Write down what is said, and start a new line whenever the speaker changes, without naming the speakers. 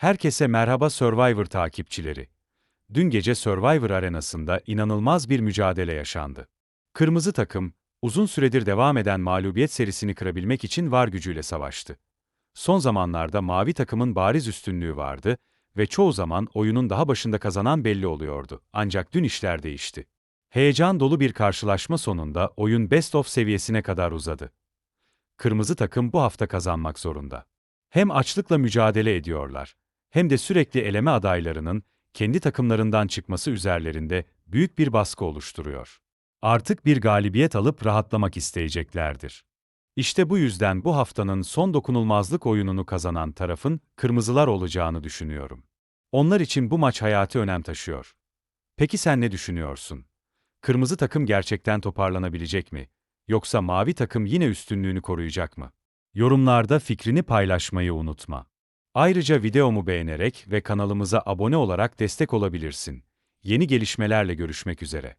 Herkese merhaba Survivor takipçileri. Dün gece Survivor arenasında inanılmaz bir mücadele yaşandı. Kırmızı takım, uzun süredir devam eden mağlubiyet serisini kırabilmek için var gücüyle savaştı. Son zamanlarda mavi takımın bariz üstünlüğü vardı ve çoğu zaman oyunun daha başında kazanan belli oluyordu. Ancak dün işler değişti. Heyecan dolu bir karşılaşma sonunda oyun best of seviyesine kadar uzadı. Kırmızı takım bu hafta kazanmak zorunda. Hem açlıkla mücadele ediyorlar, hem de sürekli eleme adaylarının kendi takımlarından çıkması üzerlerinde büyük bir baskı oluşturuyor. Artık bir galibiyet alıp rahatlamak isteyeceklerdir. İşte bu yüzden bu haftanın son dokunulmazlık oyununu kazanan tarafın kırmızılar olacağını düşünüyorum. Onlar için bu maç hayati önem taşıyor. Peki sen ne düşünüyorsun? Kırmızı takım gerçekten toparlanabilecek mi? Yoksa mavi takım yine üstünlüğünü koruyacak mı? Yorumlarda fikrini paylaşmayı unutma. Ayrıca videomu beğenerek ve kanalımıza abone olarak destek olabilirsin. Yeni gelişmelerle görüşmek üzere.